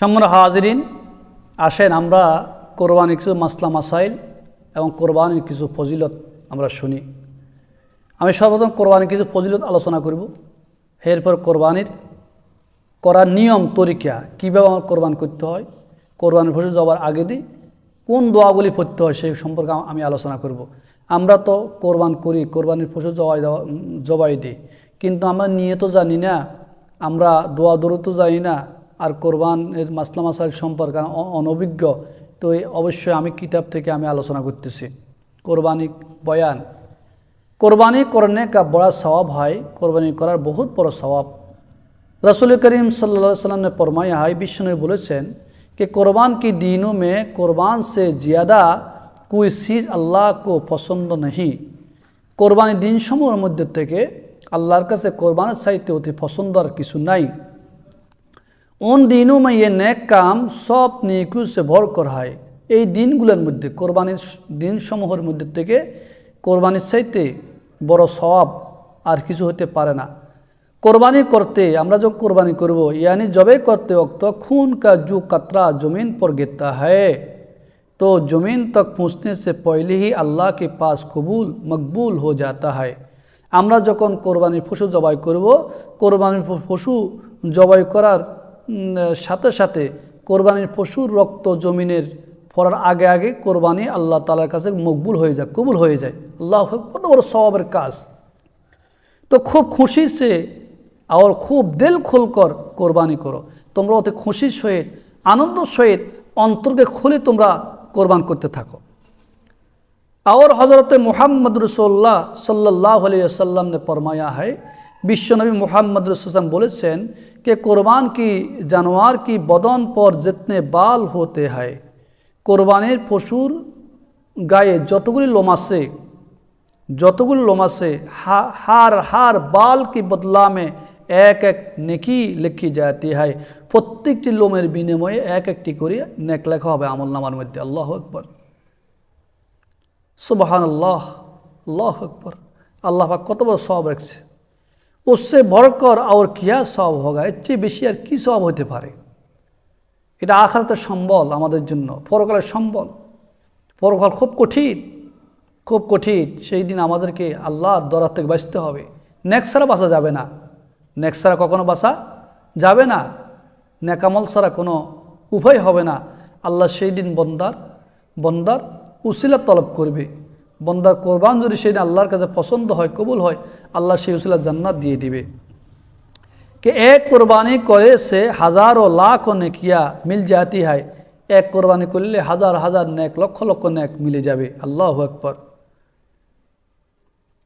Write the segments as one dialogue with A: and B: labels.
A: সম্মান হাজরিন, আসেন আমরা কোরবানির কিছু মাসলা মাসাইল এবং কোরবানির কিছু ফজিলত আমরা শুনি। আমি সর্বপ্রথম কোরবানির কিছু ফজিলত আলোচনা করব। এরপর কোরবানির করার নিয়ম তরিকা, কীভাবে আমার কোরবান করতে হয়, কোরবানির পশু যাওয়ার আগে দিই কোন দোয়াগুলি পড়তে হয় সেই সম্পর্কে আমি আলোচনা করব। আমরা তো কোরবান করি, কোরবানির পশু জবাই দেওয়া জবাই দিই। কিন্তু আমরা নিয়ে তো জানি না, আমরা দোয়া দৌড় তো জানি না আর কোরবানের মাসলা মাসাইল সম্পর্কে আমি অ- অনভিজ্ঞ তো এই অবশ্যই আমি কিতাব থেকে আমি আলোচনা করতেছি কোরবানি বয়ান কোরবানি করনে কা বড়া সওয়াব হয় কোরবানি করার বহুত বড় সওয়াব रसूल करीम सल्लल्लाहु अलैहि वसल्लम ने फरमाया है विष्णु ने বলেছেন कि कुर्बान की दिनों में कुर्बान से ज़्यादा कोई चीज़ अल्लाह को पसंद नहीं কোরবানি দিন সমূহের মধ্যে থেকে আল্লাহর কাছে কোরবানের চাইতে অতি পছন্দ আর কিছু নাই উন দিনও মে ये नेक काम সব নেকু সে ভর করা হয় এই দিনগুলোর মধ্যে কোরবানির দিনসমূহের মধ্যে থেকে কোরবানির চাইতে বড় সওয়াব আর কিছু হতে পারে না কোরবানি করতে আমরা जो কোরবানি করব यानी जबे करते वक्त खून का जो कतरा ज़मीन पर गिरता है तो ज़मीन तक पहुँचने से पहले ही अल्लाह के पास कबूल मकबूल हो जाता है আমরা যখন কোরবানির পশু জবাই করব কোরবানির প- পশু জবাই করার উম, সাথে সাথে কোরবানির পশুর রক্ত জমিনের পড়ার আগে আগে কোরবানি আল্লাহ তালার কাছে মকবুল হয়ে যায় কবুল হয়ে যায় আল্লাহ কত বড় স্বভাবের কাজ তো খুব খুশি সে আর খুব দিল খুলকর কোরবানি করো তোমরা অতি খুশির সহিত আনন্দ সহিত অন্তরকে খুলে তোমরা কোরবান করতে থাকো और हज़रत मोहम्मद रसोल्ला सल्लल्लाहु अलैहि वसल्लम ने फरमाया है বিশ্বনবী মোহাম্মদ রসুলাম বলেছেন কে কোরবান কি জানোয়ার কি বদন পর যেতনে বাল হতে হয়। কোরবানের পশুর গায়ে যতগুলি লোমাসে যতগুলি লোমাসে হার হার, বাল কি বদলামে এক এক নেকি লেখি যাতে হয়। প্রত্যেকটি লোমের বিনিময়ে এক একটি করে নেক লেখা হবে আমল নামার মধ্যে। আল্লাহ আকবর। সুবাহান আল্লাহ আল্লাহ আকবর। আল্লাহ কত বড় সব রাখছে। उससे बढ़कर और क्या সব होगा এর চেয়ে বেশি আর কী সব হতে পারে এটা আখারাতের সম্বল আমাদের জন্য পরকালের সম্বল পরকাল খুব কঠিন খুব কঠিন সেই দিন আমাদেরকে আল্লাহর দরার থেকে বাঁচতে হবে নেক্সট ছাড়া বাঁচা যাবে না নেক্সট ছাড়া কখনো বাঁচা যাবে না নেকামল ছাড়া কোনো উভয় হবে না আল্লাহ সেই দিন বন্দার বন্দার উসিলা তলব করবে বন্দার কোরবান যদি সেটা আল্লাহর কাছে পছন্দ হয়, কবুল হয়, আল্লাহ সেই উসিলা জান্নাত দিয়ে দিবে। কে এক কোরবানি করে সে হাজারো লাখ নেকিয়া মিল জাতি হয়, এক কোরবানি করলে হাজার হাজার নেক, লক্ষ লক্ষ নেক মিলে যাবে। আল্লাহ একপর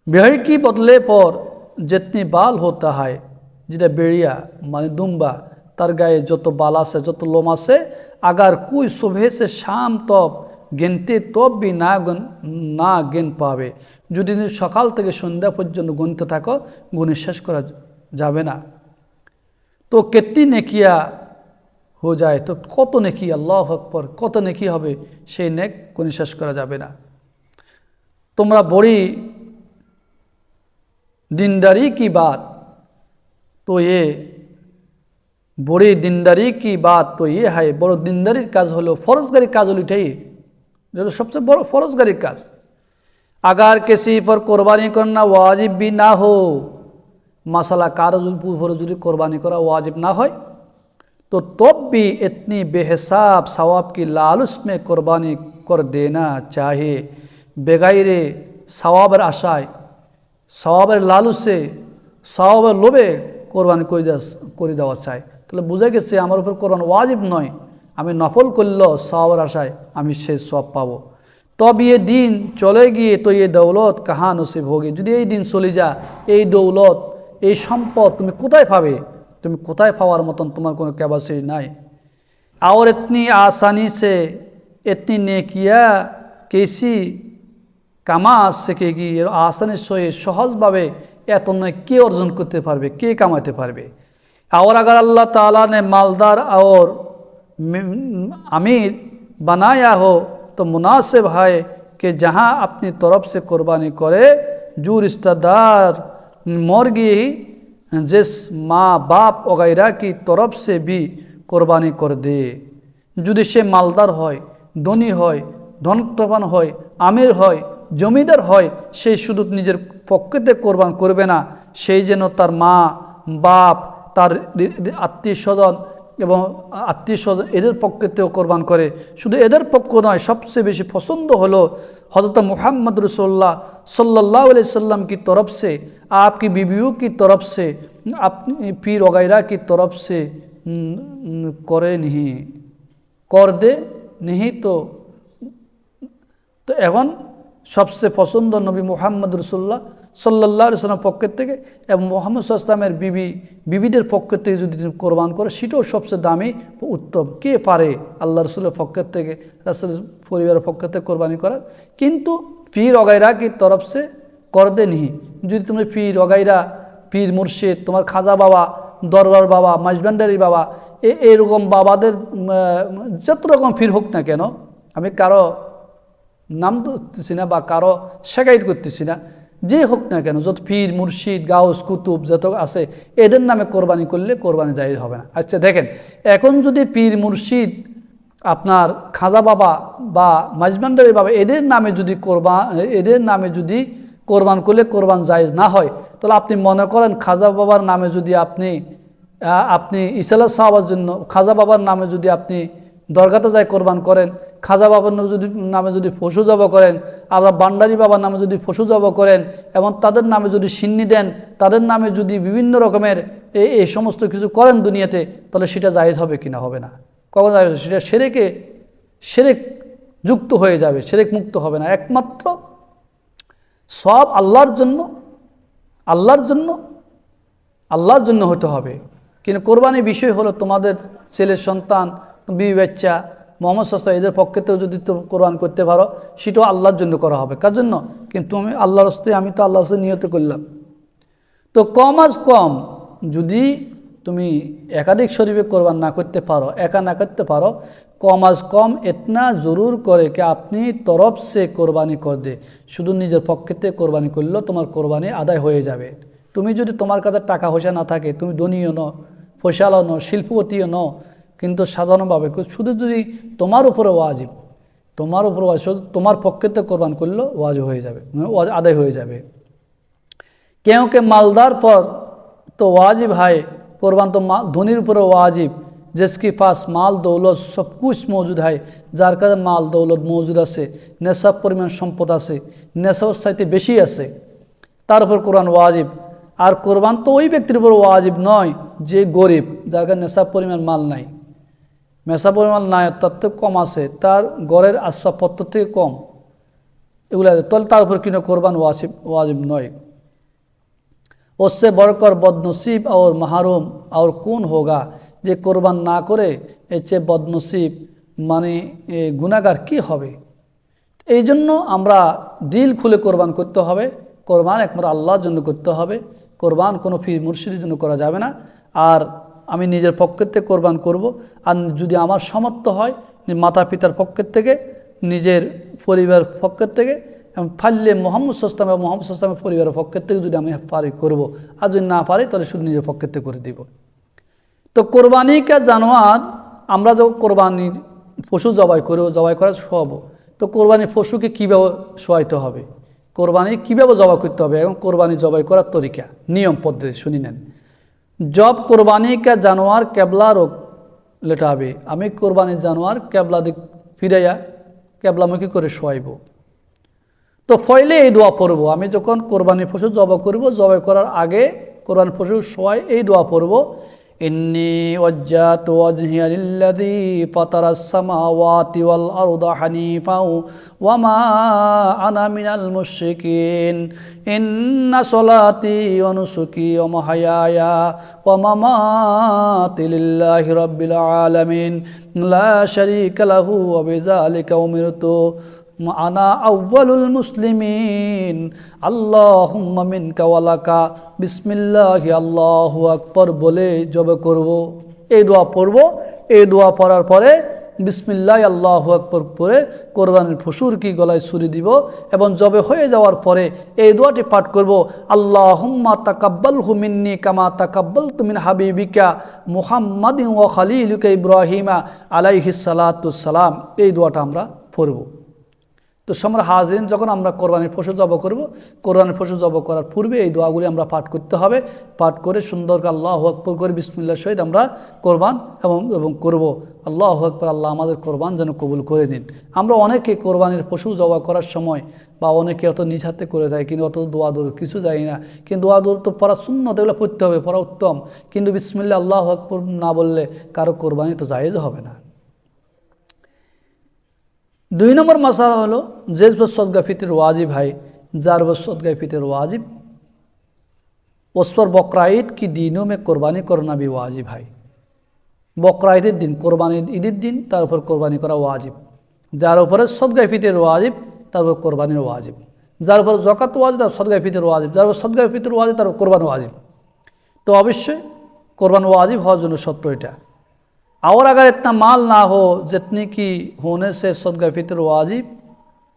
A: বেহরি কি বদলে পর যেতনি বাল হতে হয়, যেটা বেড়িয়া মানে দুম্বা, তার গায়ে যত বাল আছে, যত লোম আছে, আগার কুই শোভেছে শাম তপ গেনতে তববি না গুন, না গেন পাবে। যদি সকাল থেকে সন্ধ্যা পর্যন্ত গুনতে থাকো গুনে শেষ করা যাবে না। তো কেতি নেকিয়া হয়ে যায়, তো কত নেকি, আল্লাহ পর কত নেকি হবে, সেই নেক গুনে শেষ করা যাবে না। তোমরা বড়ি দিনদারি কি বাদ তো এ বড়ি দিনদারি কি বাদ তো ইয়ে হায়, বড় দিনদারির কাজ হলো, ফরজগারির কাজ হলো এটাই। যেটা সবচেয়ে বড় ফরজগারি কাজ। আগার কেসি পর কোরবানি না ওয়াজিব বি না হো। মাসালা কারও যদি কোরবানি করা ওয়াজিব না হয়, তো তব বি এতনি বেহসাব সওয়াব কি লালুস মে কোরবানি কর দেনা চাহে। বেগাইরে সওয়াবের আশায়, সওয়াবের লালুসে, সওয়াবের লোভে কোরবানি করে দেওয়া চায়। তাহলে বুঝে গেছে আমার উপর কোরবান ওয়াজিব নয়। আমি নফল করলেও সবর আশায় আমি সে সব পাবো। তবে এ দিন চলে গিয়ে তো এ দৌলত কাহা নসিব ভোগে যদি এই দিন চলে যা, এই দৌলত, এই সম্পদ তুমি কোথায় পাবে? তুমি কোথায় পাওয়ার মতন তোমার কোনো ক্যাপাসিটি নাই। আর এতনি আসানি সে, এতনি নেকিয়া কেসি কামা শেখে গিয়ে আসানির সহে সহজভাবে এত নয় কে অর্জন করতে পারবে, কে কামাতে পারবে? আওর আগার আল্লাহ তালা নে মালদার আওর अमीर बनाया हो तो मुनासिब है कि जहाँ अपनी तरफ से कुर्बानी करे जो रिश्तेदार मर गए जिस माँ बाप वगैरह की तरफ से भी কোরবানি করে দে যদি সে মালদার হয় ধনী হয় ধনটবান হয় আমির হয় জমিদার হয় সে শুধু নিজের পক্ষেতে কোরবান করবে না সেই যেন তার মা বাপ তার আত্মীয় স্বজন এবং আত্মীয় স্বজন এদের পক্ষেতেও কোরবান করে শুধু এদের পক্ষ নয় সবচেয়ে বেশি পছন্দ হলো হজরত মোহাম্মদ রসোল্লা सल्लल्लाहु अलैहि वसल्लम की तरफ से आपकी बीवियों की तरफ से अपनी पीर वगैरह की तरफ से न, न, करे नहीं कर दे नहीं तो তো এখন সবচেয়ে পছন্দ নবী মোহাম্মদ রসুল্লাহ সাল্লাহ সাল্লামের পক্ষের থেকে এবং মোহাম্মদ সাল্লামের বিবি, বিবিদের পক্ষ থেকে যদি তুমি কোরবান করে সেটাও সবচেয়ে দামি উত্তম। কে পারে আল্লাহ রসুলের পক্ষের থেকে রাসুল পরিবারের পক্ষ থেকে কোরবানি করার কিন্তু পীর অগাইরা কি তরফ সে কর দে নিহি যদি তুমি পীর অগাইরা, পীর মুর্শিদ, তোমার খাজা বাবা, দরবার বাবা মাঝবান্ডারি বাবা, এ, এরকম বাবাদের যত রকম পীর হোক না কেন, আমি কারও নাম ধরতেছি না বা কারও শেখাইট করতেছি না যে হোক না কেন, যত পীর, মুর্শিদ, গাউস, কুতুব, যত আছে, এদের নামে কোরবানি করলে কোরবানি দায়ী হবে না। আচ্ছা দেখেন, এখন যদি পীর, মুর্শিদ, আপনার খাজা বাবা বা মাঝবান্ডারি বাবা এদের নামে যদি কোরবান এদের নামে যদি কোরবান করলে কোরবান জায়েজ না হয়, তাহলে আপনি মনে করেন খাজা বাবার নামে যদি আপনি আপনি ইসালা সাহাবার জন্য, খাজা বাবার নামে যদি আপনি দরগাতে যায় কোরবান করেন খাজা বাবার নামে যদি নামে যদি পশু জব করেন আবার বান্ডারি বাবার নামে যদি পশু জব করেন, এবং তাদের নামে যদি সিন্নি দেন, তাদের নামে যদি বিভিন্ন রকমের এই সমস্ত কিছু করেন দুনিয়াতে, তাহলে সেটা জায়েজ হবে কিনা হবে না। কখন জায়েজ? সেটা সেরেকে সেরেক যুক্ত হয়ে যাবে, সেরেক মুক্ত হবে না। একমাত্র সব আল্লাহর জন্য আল্লাহর জন্য আল্লাহর জন্য হতে হবে। কিন্তু কোরবানির বিষয় হলো তোমাদের ছেলের সন্তান, বিবি মোহাম্মদ সস্তা এদের পক্ষেতেও যদি তুমি কোরবান করতে পারো, সেটাও আল্লাহর জন্য করা হবে। কার জন্য? কিন্তু আমি আল্লাহর হস্তে, আমি তো আল্লাহর হস্তে নিহত করলাম। তো কম আজ কম, যদি তুমি একাধিক শরীফে কোরবান না করতে পারো, একা না করতে পারো, কম আজ কম এতনা জরুর করে কি আপনি তরফ সে কোরবানি কর দে। শুধু নিজের পক্ষেতে কোরবানি করলেও তোমার কোরবানি আদায় হয়ে যাবে। তুমি যদি তোমার কাছে টাকা পয়সা না থাকে, তুমি ধনীয় ন পয়সালাও ন শিল্পপতিও ন কিন্তু সাধারণভাবে শুধু যদি তোমার উপরে ওয়াজিব তোমার উপরে ওয়াজিব শুধু তোমার পক্ষেতে কোরবান করলেও ওয়াজিব হয়ে যাবে মানে ওয়াজ আদায় হয়ে যাবে क्योंकि मालदार पर तो वाजिब है कुर्बान तो माल धोनीर ऊपर वाजिब जिसके पास माल दौलत सब कुछ मौजूद है যার কাছে মাল দৌলত মজুদ আছে নেশাব পরিমাণ সম্পদ আছে নেশাব চাইতে বেশি আছে তার উপর কোরআন ওয়াজিব আর কোরবান তো ওই ব্যক্তির উপর ওয়াজিব নয় যে গরিব যার কাছে নেশাব পরিমাণ মাল নাই মেশা পরিমাণ নাই তার থেকে কম আছে, তার গড়ের আসবাবপত্র থেকে কম। এগুলো আছে তাহলে তার উপর কিনা কোরবান ওয়াজিব ওয়াজিব নয়। ওসে বরকর বদনসিব আর মাহরুম আর কোন হোগা? যে কোরবান না করে এর চেয়ে বদনসিব মানে গুণাগার কি হবে? এই জন্য আমরা দিল খুলে কোরবান করতে হবে। কোরবান একমাত্র আল্লাহর জন্য করতে হবে। কোরবান কোনো ফির মুর্শিদের জন্য করা যাবে না। আর আমি নিজের পক্ষের থেকে কোরবান করব। আর যদি আমার সামর্থ্য হয় মাতা পিতার পক্ষের থেকে, নিজের পরিবার পক্ষের থেকে, এবং ফাললে মোহাম্মদ সস্তাম এবং মোহাম্মদ সস্তামের পরিবারের পক্ষের থেকে যদি আমি পারি করব। আর যদি না পারি, তাহলে শুধু নিজের পক্ষের থেকে করে দিব। তো কোরবানি কা জানোয়ার, আমরা যখন কোরবানির পশু জবাই করব জবাই করা শোয়াবো তো কোরবানির পশুকে কীভাবে শোয়াইতে হবে? কোরবানি কীভাবে জবাই করতে হবে? এবং কোরবানি জবাই করার তরিকা, নিয়ম, পদ্ধতি শুনি নেন। জব কোরবানি কা জানোয়ার কেবলা রোগ লেটাবে। আমি কোরবানির জানোয়ার কেবলা দিক ফিরাইয়া কেবলামুখী করে শোয়াইব। তো ফয়লে এই দোয়া পড়ব। আমি যখন কোরবানি পশু জবা করব জবাই করার আগে কোরবানি পশু শোয়াই, এই দোয়া পড়ব। إني وجهت وجهي للذي فطر السماوات والأرض حنيفا وما أنا من المشركين. إن صلاتي ونسكي ومحياي ومماتي لله رب العالمين. لا شريك له وبذلك أمرت. আনা আউ্বালুল মুসলিমিন। আল্লাহুম্মা মিনকা ওয়ালাকা বিসমিল্লাহি, আল্লাহু আকবর বলে জবে করব। এই দোয়া পড়ব। এই দোয়া পড়ার পরে বিসমিল্লাহ, আল্লাহ আকবর পরে কোরবানির ফসুর কি গলায় ছুরি দিব এবং জবে হয়ে যাওয়ার পরে এই দোয়াটি পাঠ করব। আল্লাহ হুম্মা তাকাব্বাল হুমিন্নি কামা তাকাব্বাল তুমিন হাবিবিকা মুহাম্মাদ ও খালিলুকা ইব্রাহিমা আলাইহি সালাম। এই দোয়াটা আমরা পড়ব। তো আমরা হাজিন যখন আমরা কোরবানির পশু জব করব, কোরবানির পশু জব করার পূর্বে এই দোয়াগুলি আমরা পাঠ করতে হবে। পাঠ করে সুন্দর আল্লাহ আকবর করে বিসমুল্লাহ সহিত আমরা কোরবান এবং এবং করব। আল্লাহ আকবর, আল্লাহ আমাদের কোরবান যেন কবুল করে দিন আমরা অনেকে কোরবানির পশু জবা করার সময় বা অনেকে অত নিজ হাতে করে দেয় কিন্তু অত দোয়া দৌড় কিছু যায় না। কিন্তু দোয়া দৌড় তো পড়া শূন্য এগুলো পড়তে হবে, পড়া উত্তম। কিন্তু বিসমিল্লা আল্লাহ আকবর না বললে কারও কোরবানি তো জায়েজ হবে না। দুই নম্বর মশালা হলো জেজ বস সদগা ফিতের ওয়াজিব হয় যার বস सदगा फितर वाजिब उस पर बकरा ईद की दिनों में কোরবানি করনা भी वाजिब है বকরা ঈদের দিন কোরবানি ঈদের দিন তার উপর কোরবানি করা ওয়াজিব যার উপরে সদগায় ফিতের ওয়াজিব তার উপর কোরবানির ওয়াজিব যার উপর জকাত ওয়াজিব তার সদগায় ফিতের ওয়াজিব যার উপর সদগায় ফিতের ওয়াজিব তার কোরবান ওয়াজিব তো অবশ্যই কোরবান ওয়াজিব হওয়ার জন্য সত্য এটা और अगर इतना माल ना हो जितनी की होने से सदगा फितर ওয়াজিব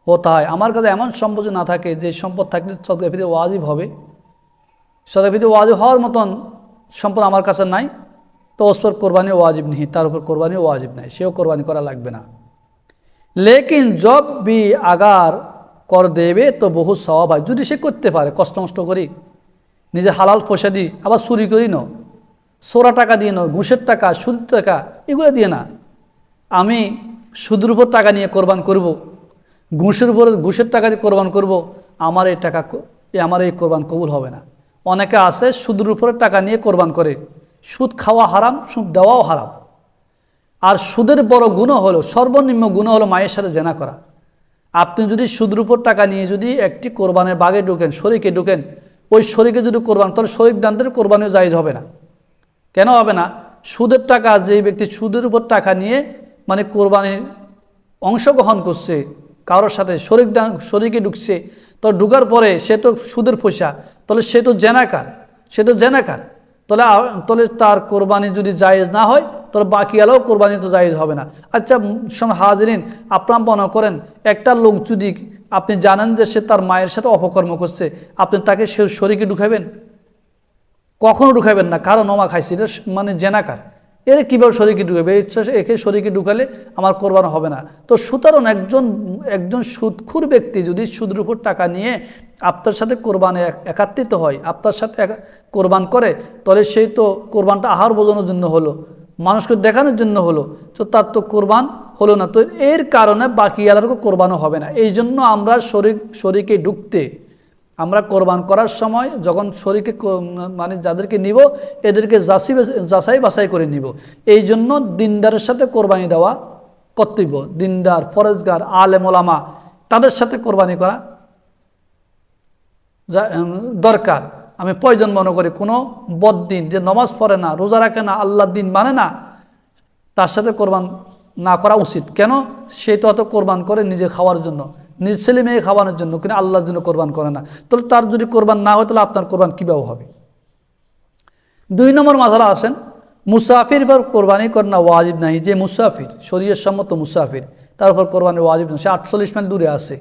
A: হতে হয় আমার কাছে এমন সম্পদ না থাকে যে সম্পদ থাকলে সদগা ফিতে ওয়াজিব হবে সদগা ফিতে ওয়াজিব হওয়ার মতন সম্পদ আমার কাছে নাই তো ওস पर কোরবানি ওয়াজিব নেই তার উপর কোরবানি ওয়াজিব নাই সেও কোরবানি করা লাগবে না লেকিন জব বি আগার কর দেবে তো বহু স্বভাব হয় যদি সে করতে পারে কষ্ট মষ্ট করি নিজে হালাল পয়সা দিই আবার চুরি করি ন সোরা টাকা দিয়ে নাও, ঘুষের টাকা সুদ টাকা, এগুলো দিয়ে না আমি সুদের উপর টাকা নিয়ে কোরবান করব। ঘুষের উপর, ঘুষের টাকা দিয়ে কোরবান করব। আমার এই টাকা আমার এই কোরবান কবুল হবে না অনেকে আছে সুদের উপরে টাকা নিয়ে কোরবান করে, সুদ খাওয়া হারাম, সুদ দেওয়াও হারাম আর সুদের বড় গুণ হলো, সর্বনিম্ন গুণ হলো মায়ের সাথে জেনা করা আপনি যদি সুদের উপর টাকা নিয়ে যদি একটি কোরবানের বাগে ঢুকেন, শরীকে ঢুকেন, ওই শরীকে যদি কোরবান, তাহলে শরীর দানদের কোরবানিও জায়জ হবে না কেন হবে না? সুদের টাকা যে ব্যক্তি সুদের উপর টাকা নিয়ে মানে কোরবানির অংশগ্রহণ করছে, কারোর সাথে শরিক শরিকে ঢুকছে, তো ঢুকার পরে সে তো সুদের পয়সা, তাহলে সে তো জেনাকার সে তো জেনাকার তাহলে তাহলে তার কোরবানি যদি জায়েজ না হয়, তাহলে বাকি আলাও কোরবানি তো জায়েজ হবে না। আচ্ছা হাজরিন, আপনার মনে করেন একটা লোক যদি আপনি জানেন যে সে তার মায়ের সাথে অপকর্ম করছে, আপনি তাকে সে শরীকে ঢুকাবেন? কখনো ঢুকাবেন না, কারও নমা খাইছে, এটা মানে জেনাকার। এর কীভাবে শরীরকে ঢুকাবে একে শরীরকে ঢুকালে আমার কোরবান হবে না। তো সুতরাং একজন একজন সুদখুর ব্যক্তি যদি সুদের উপর টাকা নিয়ে আপনার সাথে কোরবানে একাত্রিত হয়, আপনার সাথে কোরবান করে, তাহলে সেই তো কোরবানটা আহার বোঝানোর জন্য হলো, মানুষকে দেখানোর জন্য হলো, তো তার তো কোরবান হলো না। তো এর কারণে বাকি আলারও কোরবানও হবে না। এই জন্য আমরা শরীর, শরীরকে ঢুকতে আমরা কোরবান করার সময় যখন শরীরকে মানে যাদেরকে নিব, এদেরকে যাচাই যাচাই বাছাই করে নিব। এই জন্য দিনদারের সাথে কোরবানি দেওয়া কর্তব্য। দিনদার, ফরেজগার, আলেম ওলামা, তাদের সাথে কোরবানি করা দরকার। আমি প্রয়োজন মনে করি, কোনো বদিন যে নমাজ পড়ে না, রোজা রাখে না, আল্লাহর দিন মানে না, তার সাথে কোরবান না করা উচিত। কেন? সে তো অত কোরবান করে নিজে খাওয়ার জন্য। নিজ ছেলে মেয়ে খাওয়ানোর জন্য, কিন্তু আল্লাহর জন্য কোরবান করে না। তাহলে তার যদি কোরবান না হয়, তাহলে আপনার কোরবান কীভাবে হবে? দুই নম্বর মাসালা আছেন মুসাফির পর কোরবানি করে না, ওয়াজিব নাই। যে মুসাফির শরীরের সম্মত মুসাফির, তার উপর কোরবানি ওয়াজিব না। সে আটচল্লিশ মাইল দূরে আছে,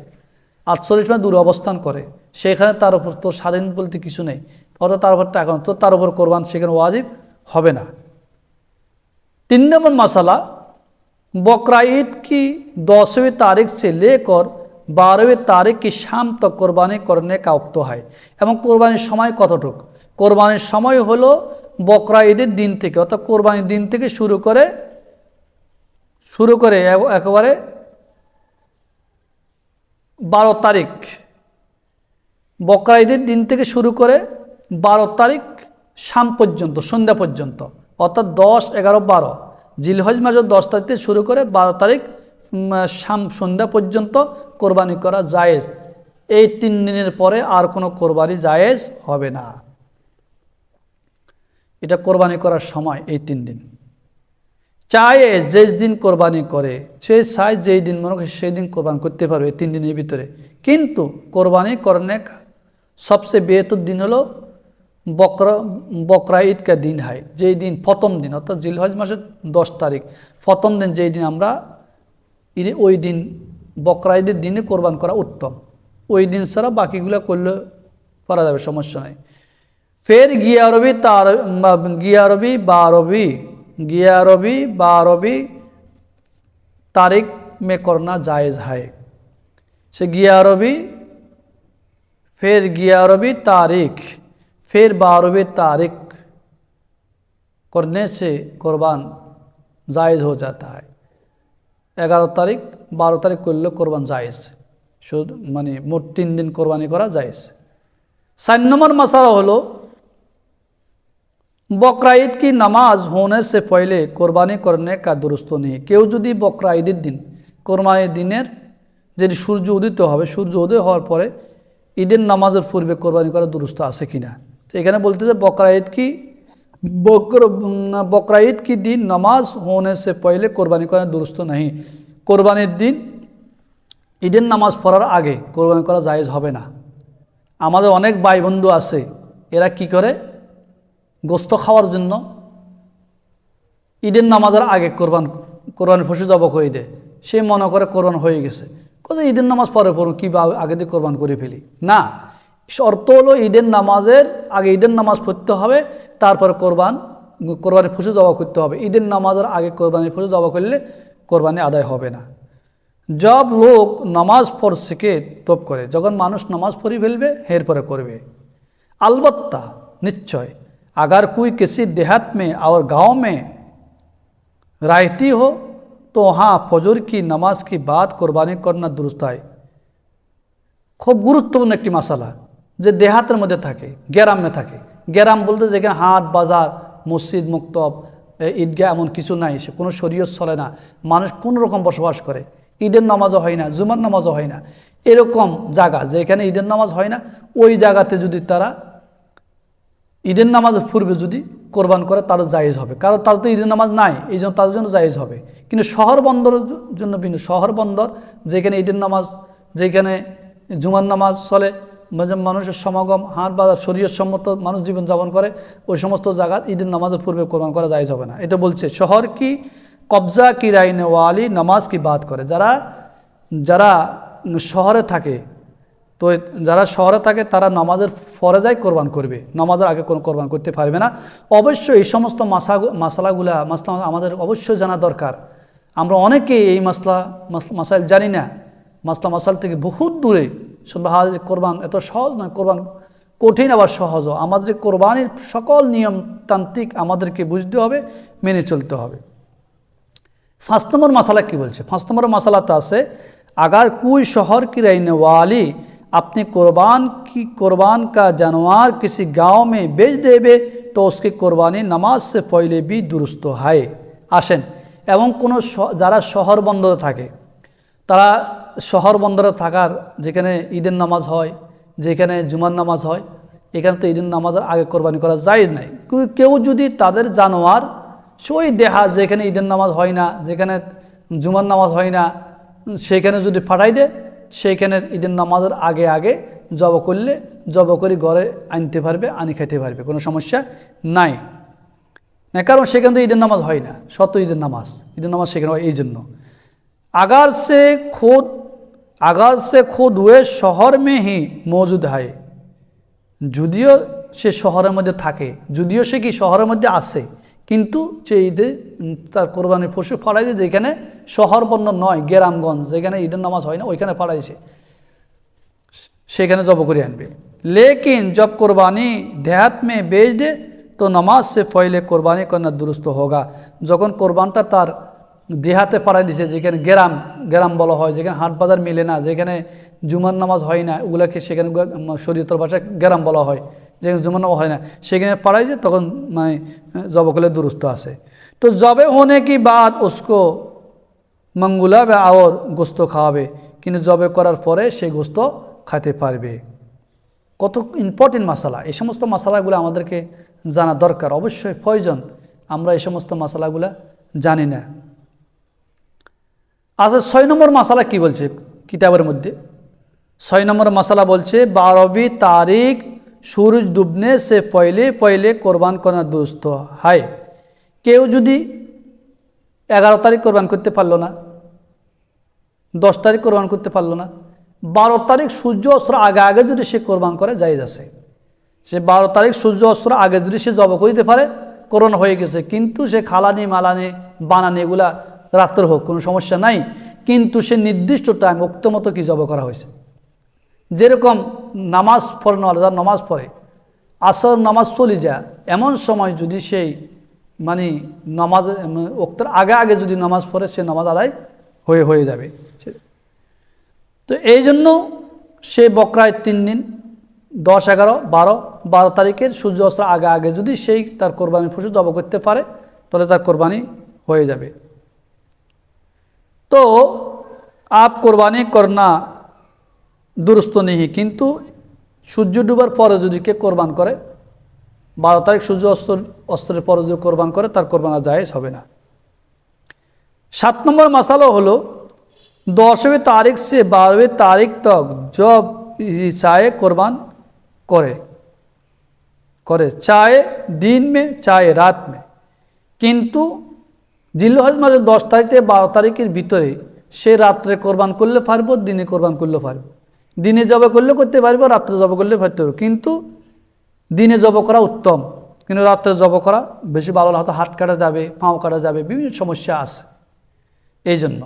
A: আটচল্লিশ মাইল দূরে অবস্থান করে। সেখানে তার উপর তোর স্বাধীন বলতে কিছু নেই। অর্থাৎ তার উপর টাকা তো তার উপর কোরবান সেখানে ওয়াজিব হবে না। তিন নম্বর মশালা বকরা ঈদ কি দশवीं তারিখ সে লেকর তারিখ কি শাম তো কোরবানি করনে কাউক্ত হয়? এবং কোরবানির সময় কতটুক? কোরবানির সময় হলো বকরা ঈদের দিন থেকে, অর্থাৎ কোরবানির দিন থেকে শুরু করে শুরু করে একেবারে বারো তারিখ। বকরা ঈদের দিন থেকে শুরু করে বারো তারিখ শাম পর্যন্ত, সন্ধ্যা পর্যন্ত, অর্থাৎ দশ, এগারো, বারো। জিলহজ মাসের দশ তারিখ থেকে শুরু করে বারো তারিখ শাম সন্ধ্যা পর্যন্ত কোরবানি করা জায়েজ। এই তিন দিনের পরে আর কোনো কোরবানি জায়েজ হবে না। এটা কোরবানি করার সময়, এই তিন দিন। চায় যে দিন কোরবানি করে, সে চায় যেই দিন মনে করে সেই দিন কোরবান করতে পারবে তিন দিনের ভিতরে। কিন্তু কোরবানি করনে সবচেয়ে বেহতর দিন হলো বকরা বকরা ঈদ কা দিন হয়। যেই দিন প্রথম দিন, অর্থাৎ জিলহজ মাসের দশ তারিখ, প্রথম দিন যেই দিন আমরা ঈদে ওই দিন বকরা ঈদের দিনে কোরবান করা উত্তম ওই দিন ছাড়া বাকিগুলো করলে করা যাবে সমস্যা নাই ফের গিয়া রবি তার গিয়া রবি বা রবি গিয়া রবি বা রবি तारीख में करना जायज़ है से ग्यारहवीं फिर ग्यारहवीं तारीख फिर बारहवीं तारीख करने से कुर्बान जायज़ हो जाता है এগারো তারিখ বারো তারিখ করলে কোরবান জায়েজ শুধু মানে মোট তিন দিন কোরবানি করা জায়েজ সাত নম্বর মশালা হলো বকরা ঈদ কি নামাজ होने से पहले কোরবানি করনে কা দুরুস্ত নেই কেউ যদি বকরা ঈদের দিন কোরবানির দিনের যদি সূর্য উদিত হবে সূর্য উদয় হওয়ার পরে ঈদের নামাজের পূর্বে কোরবানি করা দুরুস্ত আছে কি না তো এখানে বলতে যে বকরা ঈদ কি বকর বকরা ঈদ কি দিন নামাজ होने से पहले কোরবানি করা দুরুস্ত নেই কোরবানির দিন ঈদের নামাজ পড়ার আগে কোরবানি করা জায়েজ হবে না আমাদের অনেক ভাই বন্ধু আছে এরা কি করে গোস্ত খাওয়ার জন্য ঈদের নামাজের আগে কোরবান কোরবানি পশু জবক হয়ে দেয় সে মনে করে কোরবান হয়ে গেছে কোথায় ঈদের নামাজ পরে পড়ুন কী বা আগে দিয়ে কোরবান করে ফেলি না শর্ত হলো ঈদের নামাজের আগে ঈদের নামাজ পড়তে হবে তারপরে কোরবান কোরবানি পশু জবা করতে হবে ঈদের নামাজের আগে কোরবানি পশু জবা করলে কোরবানি আদায় হবে না জব লোক নামাজ পড় শিখে তপ করে যখন মানুষ নামাজ পড়ি ফেলবে এরপরে করবে अलबत्ता निश्चय अगर कोई किसी देहात में और गांव में रहती हो तो वहाँ फजर की नमाज की बात कुर्बानी करना दुरुस्त है খুব গুরুত্বপূর্ণ একটি মশালা যে দেহাতের মধ্যে থাকে, গ্যারামে থাকে। গ্যারাম বলতে যেখানে হাট, বাজার, মসজিদ, মুক্তব ঈদগাহ এমন কিছু নাই, সে কোনো শরীয়ত চলে না। মানুষ কোন রকম বসবাস করে। ঈদের নামাজও হয় না, জুমার নামাজও হয় না। এরকম জায়গা, যেখানে ঈদের নামাজ হয় না, ওই জায়গাতে যদি তারা ঈদের নামাজের পূর্বে যদি কোরবান করে, তাহলে জায়েজ হবে। কারণ তাদের তো ঈদের নামাজ নাই, এই জন্য তাদের জন্য জায়েজ হবে। কিন্তু শহর বন্দরের জন্য ভিন্ন। শহর বন্দর, যেখানে ঈদের নামাজ, যেখানে জুমার নামাজ চলে মানুষের সমাগম, হাট বাজার শরীর সম্মত মানুষ জীবনযাপন করে, ওই সমস্ত জায়গা ঈদের নামাজের পূর্বে কোরবান করা জায়েজ হবে না। এটা বলছে, শহর কি কবজা কি রাইনে ওয়ালি, নামাজ কি বাদ করে? যারা যারা শহরে থাকে, তো যারা শহরে থাকে তারা নামাজের ফরজাই কোরবান করবে। নামাজের আগে কোনো কোরবান করতে পারবে না। অবশ্যই এই সমস্ত মাসা মশলাগুলা মাসলা আমাদের অবশ্যই জানা দরকার। আমরা অনেকেই এই মাসলা, মাস- মাসাইল জানি না। মাসলা মাসাল থেকে বহুত দূরে সুবাহাজ কোরবান, এত সহজ নয়, কোরবান কঠিন আবার সহজও আমাদের কোরবানির সকল নিয়মতান্ত্রিক আমাদেরকে বুঝতে হবে, মেনে চলতে হবে। পাঁচ নম্বর মশালা কী বলছে? পাঁচ নম্বর মশালাতে আছে, আগার কুই শহর কি रहने वाली अपनी কোরবান की कुर्बान का जानवर किसी गांव में बेच देवे तो उसकी कुर्बानी नमाज से पहले भी दुरुस्त আসেন। এবং কোনো যারা শহর বন্দরে থাকে, তারা শহর বন্দরে থাকার, যেখানে ঈদের নামাজ হয়, যেখানে জুমার নামাজ হয়, এখানে তো ঈদের নামাজের আগে কোরবানি করা যায় নাই। কেউ যদি তাদের জানোয়ার, সই দেহা যেখানে ঈদের নামাজ হয় না, যেখানে জুমার নামাজ হয় না, সেখানে যদি ফাটাই দেয় সেইখানে ঈদের নামাজের আগে আগে জব করলে, জব করে ঘরে আনতে পারবে, আনি খাইতে পারবে, কোনো সমস্যা নাই। না, কারণ সেখানে তো ঈদের নামাজ হয় না, সত্য ঈদের নামাজ ঈদের নামাজ সেখানে হয় এই জন্য। আগার সে খোদ अगर से खुद वे शहर में ही मौजूद है যদিও সে শহরের মধ্যে থাকে যদিও সে কি শহরের মধ্যে আসে কিন্তু সে ঈদে উম, তার কোরবানির পশু ফলাইছে যেখানে শহর বন্ধ নয় গ্রামগঞ্জ যেখানে ঈদের নামাজ হয় না ওইখানে ফলাইছে সেখানে জব করে আনবে लेकिन जब कुर्बानी देहात में बेच दे तो नमाज से पहले कुर्बानी करना दुरुस्त होगा যখন কোরবানটা তার দেহাতে পাড়াই দিছে, যেখানে গ্রাম গ্রাম বলা হয়, যেখানে হাট বাজার মিলে না, যেখানে জুমার নামাজ হয় না, ওগুলাকে সেখানে শরীয়তর ভাষায় গ্রাম বলা হয়, যেখানে জুমার নামাজ হয় না, সেখানে পাড়াই যে তখন মানে জব করলে দুরস্ত আছে। তো জবে হনে কি বাদ, উস্কো মঙ্গুলা বা আওর গোস্ত খাওয়াবে, কিন্তু জবে করার পরে সেই গোস্ত খাতে পারবে। কত ইম্পর্টেন্ট মশালা, এই সমস্ত মশালাগুলো আমাদেরকে জানা দরকার, অবশ্যই প্রয়োজন। আমরা এই সমস্ত মশালাগুলো জানি না। আচ্ছা ছয় নম্বর মশালা কি বলছে কিতাবের মধ্যে? ছয় নম্বর মশালা বলছে, বারবি তারিখ সূর্য ডুবনে সে পয়লে পয়লে কোরবান করা দুস্থ হায় কেউ যদি এগারো তারিখ কোরবান করতে পারল না, দশ তারিখ কোরবান করতে পারল না, বারো তারিখ সূর্য অস্ত্র আগে আগে যদি সে কোরবান করে যাই যাচ্ছে সে বারো তারিখ সূর্য অস্ত্র আগে যদি সে জব করিতে পারে করোনা হয়ে গেছে। কিন্তু সে খালানি, মালানি, বানানি এগুলা রাখতে হোক, কোনো সমস্যা নাই। কিন্তু সে নির্দিষ্ট টাইম উক্ত মতো কি জব করা হয়েছে? যেরকম নামাজ পড়ানো আলাদা নামাজ পড়ে, আসর নামাজ চলে যায়, এমন সময় যদি সেই মানে নামাজ, উক্তের আগে আগে যদি নামাজ পড়ে, সে নামাজ আদায় হয়ে হয়ে যাবে। তো এই জন্য সে বকরায় তিন দিন, দশ এগারো, বারো বারো তারিখের সূর্য অস্ত্র আগে আগে যদি সেই তার কোরবানি পশু জব করতে পারে, তাহলে তার কোরবানি হয়ে যাবে। তো আপ কোরবানি করনা দুরুস্ত নেহি। কিন্তু সূর্য ডুবার পরে যদি কে কোরবান করে, বারো তারিখ সূর্য অস্ত্র অস্ত্রের পরে যদি কোরবান করে, তার কোরবানা জায়েজ হবে না। সাত নম্বর মশালা হলো, দশমী তারিখ সে বারোই তারিখ তক জব চায়ে কোরবান করে। করে চায়ে দিন মে, চায়ে রাত মে। কিন্তু জিল্লহজ মাসের দশ তারিখে বারো তারিখের ভিতরে সে রাত্রে কোরবান করলে পারব দিনে কোরবান করলে পারব দিনে জব করলে করতে পারব, রাত্রে জব করলে পারতে পারব। কিন্তু দিনে জব করা উত্তম। কিন্তু রাত্রে জব করা বেশি ভালো হয়তো হাট কাটা যাবে, পাও কাটা যাবে, বিভিন্ন সমস্যা আছে। এই জন্য।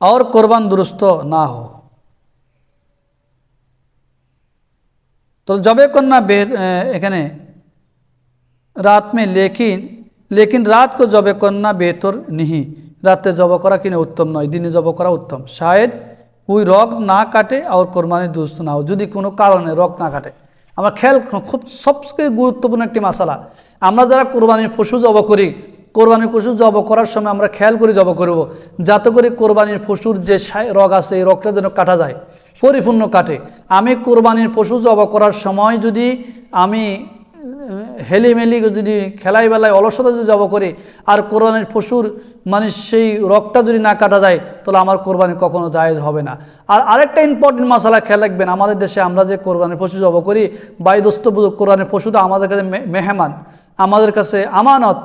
A: আর কোরবান দুরুস্ত না হো তো জবে কন্যা বের এখানে রাত মে লেকিন লেকিন রাত কো জবে করনা বেতর নিহি। রাতে জব করা কিনে উত্তম নয়, দিনে জব করা উত্তম। শায়দ, কুই রগ না কাটে আর কোরবানি দুরুস্ত না যদি কোনো কারণে রগ না কাটে। আমরা খেয়াল খুব সবচেয়ে গুরুত্বপূর্ণ একটি মশালা আমরা যারা কোরবানির পশু জব করি, কোরবানির পশু জব করার সময় আমরা খেয়াল করে জব করব। যাতে করে কোরবানির পশুর যে রগ আছে, এই রগটা যেন কাটা যায়, পরিপূর্ণ কাটে। আমি কোরবানির পশু জব করার সময় যদি আমি হেলিমেলি যদি খেলাই বেলায় অলসতা যদি জব করি, আর কোরবানির পশুর মানে সেই রগটা যদি না কাটা যায়, তাহলে আমার কোরবানি কখনো জায়েজ হবে না। আর আরেকটা ইম্পর্টেন্ট মশালা খেয়াল রাখবেন, আমাদের দেশে আমরা যে কোরবানির পশু জব করি বায়ুদস্ত কোরবানির পশুটা আমাদের কাছে মেহমান, আমাদের কাছে আমানত,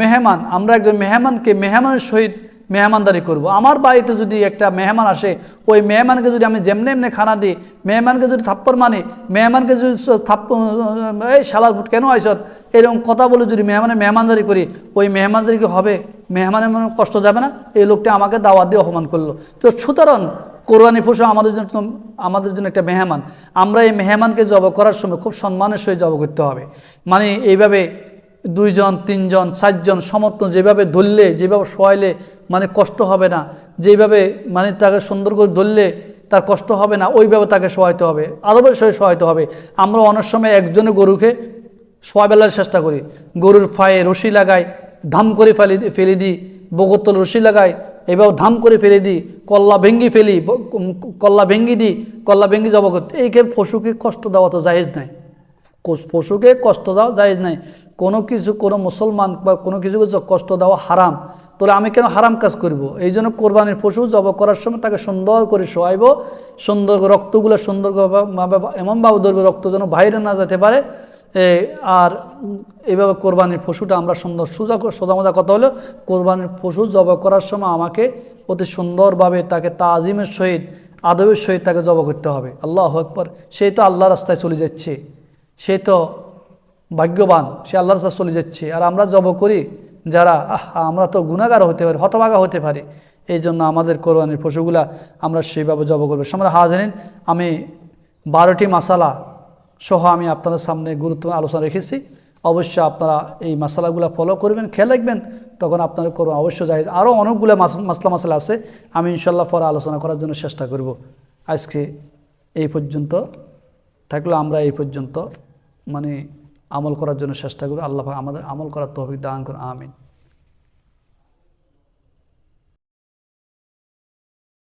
A: মেহমান, আমরা একজন মেহমানকে মেহমানের সহিত মেহমানদারি করব। আমার বাড়িতে যদি একটা মেহমান আসে, ওই মেহমানকে যদি আমি যেমনি এমনি খানা দিই, মেহমানকে যদি থাপ্পড় মানি, মেহমানকে যদি থাপ্প এই শালার ফুট কেন আইসত এরকম কথা বলে যদি মেহমানের মেহমানদারি করি, ওই মেহমানদারি কি হবে? মেহমানের মনে কষ্ট যাবে না? এই লোকটা আমাকে দাওয়াত দিয়ে অপমান করল। তো সুতরাং কোরবানি পশু আমাদের জন্য আমাদের জন্য একটা মেহমান। আমরা এই মেহমানকে জব করার সময় খুব সম্মানের সহিত জব করতে হবে। মানে এইভাবে দুইজন, তিনজন, চারজন সমর্থন যেভাবে ধরলে, যেভাবে শোয়াইলে মানে কষ্ট হবে না, যেভাবে মানে তাকে সুন্দর করে ধরলে তার কষ্ট হবে না, ওইভাবে তাকে শোয়াইতে হবে। আদবের সঙ্গে শোয়াইতে হবে। আমরা অনেক সময় একজনে গরুকে শোয়া বেলার চেষ্টা করি। গরুর ফায়ে রশি লাগাই, ধাম করে ফেলি, ফেলে দিই বগতল রশি লাগাই এবার ধাম করে ফেলে দিই, কল্লা ভেঙ্গি ফেলি কল্লা ভেঙ্গি দিই, কল্লা ভেঙ্গি জব করতে। এইকে পশুকে কষ্ট দেওয়া তো জায়েজ নাই। পশুকে কষ্ট দেওয়া জায়েজ নাই। কোনো কিছু কোনো মুসলমান বা কোনো কিছু কষ্ট দেওয়া হারাম, তাহলে আমি কেন হারাম কাজ করব। এই জন্য কোরবানির পশু জব করার সময় তাকে সুন্দর করে শোয়াইব, সুন্দর রক্তগুলো সুন্দরভাবে এমনভাবে ধরবে রক্ত যেন বাইরে না যেতে পারে। আর এইভাবে কোরবানির পশুটা আমরা সুন্দর সোজা সোজা মজা কথা হলো, কোরবানির পশু জব করার সময় আমাকে অতি সুন্দরভাবে তাকে তাজিমের সহিত, আদবের সহিত তাকে জব করতে হবে। আল্লাহ একবার সেই তো আল্লাহ রাস্তায় চলে যাচ্ছে। সে তো ভাগ্যবান, সে আল্লাহর কাছে চলে যাচ্ছে। আর আমরা জব করি যারা আমরা তো গুণাগার হতে পারি, হতভাগা হতে পারি। এই জন্য আমাদের কোরবানির পশুগুলা আমরা সেইভাবে জব করব। সময় হাজারিন, আমি বারোটি মশালা সহ আমি আপনাদের সামনে গুরুত্বপূর্ণ আলোচনা রেখেছি। অবশ্যই আপনারা এই মশালাগুলো ফলো করবেন, খেয়াল রাখবেন। তখন আপনাদের করব অবশ্য যাই আরও অনেকগুলো মশলা মশলা আছে। আমি ইনশাল্লাহ পরে আলোচনা করার জন্য চেষ্টা করব। আজকে এই পর্যন্ত, থাকল আমরা এই পর্যন্ত। মানে আমল করার জন্য চেষ্টা করি আল্লাহ আমাদের আমল করার তহবিক দান করুন আমিন।